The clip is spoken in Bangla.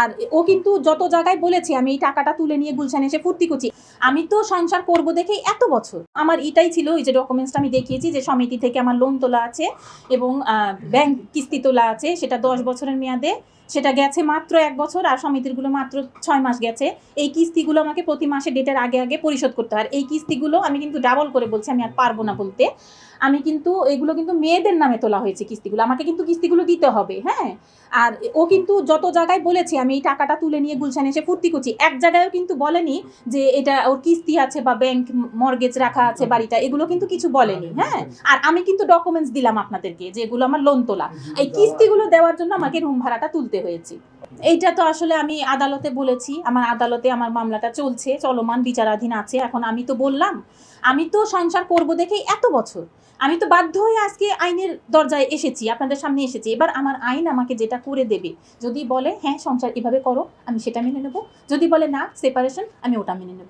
আর ও কিন্তু যত জায়গায় বলেছে, আমি এই টাকাটা তুলে নিয়ে গুলশান এসে ফুর্তি করছি। আমি তো সংসার করব দেখে এত বছর। আমার এটাই ছিল ওই যে ডকুমেন্টসটা আমি দেখিয়েছি যে সমিতি থেকে আমার লোন তোলা আছে এবং ব্যাংক কিস্তি তোলা আছে, সেটা দশ বছরের মেয়াদে। সেটা গেছে মাত্র এক বছর আর সমিতিরগুলো মাত্র ছয় মাস গেছে। এই কিস্তিগুলো আমাকে প্রতি মাসে ডেটের আগে আগে পরিশোধ করতে হয়। এই কিস্তিগুলো আমি কিন্তু ডাবল করে বলছি আমি আর পারব না বলতে। আমি কিন্তু এগুলো কিন্তু মেয়েদের নামে তোলা হয়েছে কিস্তিগুলো। আমাকে কিন্তু কিস্তিগুলো দিতে হবে হ্যাঁ? আর ও কিন্তু যত জায়গায় বলেছে আমি এই টাকাটা তুলে নিয়ে গুলশানে এসে ফুর্তি করছি। এক জায়গায়ও কিন্তু বলেনি যে এটা ওর কিস্তি আছে বা ব্যাংক মর্গেজ রাখা আছে বাড়িটা এগুলো কিন্তু কিছু বলেনি হ্যাঁ? আর আমি কিন্তু ডকুমেন্টস দিলাম আপনাদেরকে যে এগুলো আমার লোন তোলা। এই কিস্তিগুলো দেওয়ার জন্য আমাকে রুম ভাড়াটা তুলতে হয়েছে। এইটা তো আসলে আমি আদালতে বলেছি, আমার আদালতে আমার মামলাটা চলছে, চলমান, বিচারাধীন আছে, এখন আমি তো বললাম। আমি তো সংসার করব দেখে এত বছর। আমি তো বাধ্য হয়ে আজকে আইনের দরজায় এসেছি, আপনাদের সামনে এসেছি। এবার আমার আইন আমাকে যেটা করে দেবে, যদি বলে হ্যাঁ সংসার এভাবে করো, আমি সেটা মেনে নেব। যদি বলে না সেপারেশন আমি ওটা মেনে নেব।